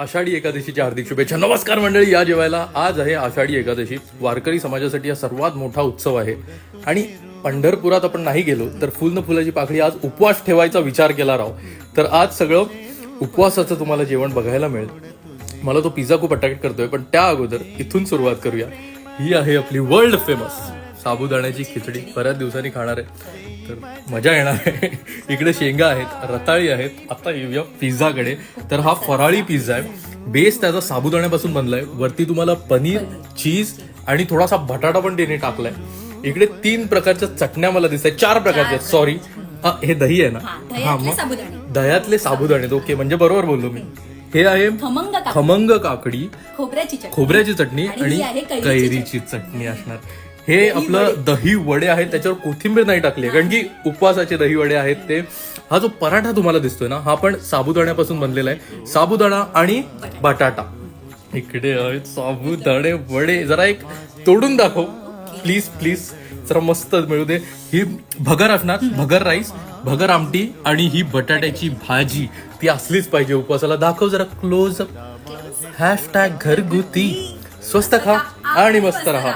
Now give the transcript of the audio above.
आषाढी एकादशीच्या हार्दिक शुभेच्छा. नमस्कार मंडळी या जेवायला आज आहे आषाढी एकादशी. वारकरी समाजासाठी हा सर्वात मोठा उत्सव आहे. आणि पंढरपुरात आपण नाही गेलो तर फुल न फुलाची पाखळी आज उपवास ठेवायचा विचार केला राव. तर आज सगळं उपवासाचं तुम्हाला जेवण बघायला मिळेल. मला तो पिझ्झा खूप अट्रॅक्ट करतोय पण त्या अगोदर इथून सुरुवात करूया. ही आहे आपली वर्ल्ड फेमस साबुदाण्याची खिचडी बऱ्याच दिवसांनी खाणार आहे. तर मजा येणार आहे. इकडे शेंगा आहेत रताळी आहेत. आता येऊया पिझ्झाकडे. तर हा फराळी पिझ्झा आहे. बेस त्याचा साबुदाण्यापासून बनलाय. वरती तुम्हाला पनीर चीज आणि थोडासा बटाटा पण त्याने टाकलाय. इकडे तीन प्रकारच्या चटण्या मला दिसत चार प्रकारच्या सॉरी हे दही आहे ना? हा, हा मग? दह्यातले साबुदाणे ओके म्हणजे बरोबर बोललो मी. हे आहे खमंग काकडी. खोबऱ्याची चटणी. खोबऱ्याची चटणी आणि ही कैरीची चटणी असणार. हे आपलं दही वडे आहेत त्याच्यावर कोथिंबीर नाही टाकली कारण की उपवासाचे दही वडे आहेत ते. हा जो पराठा तुम्हाला दिसतोय ना हा पण साबुदाण्यापासून बनलेला आहे. साबुदाणा आणि बटाटा. इकडे आहेत साबुदाणे वडे. जरा एक तोडून दाखव. प्लीज प्लीज जरा मस्त मिळू दे. ही भगर असणार भगर राईस भगर आमटी आणि ही बटाट्याची भाजी. ती असलीच पाहिजे उपवासाला. दाखव जरा क्लोज हॅशटॅग घरगुती. स्वस्त खा आणि मस्त राहा.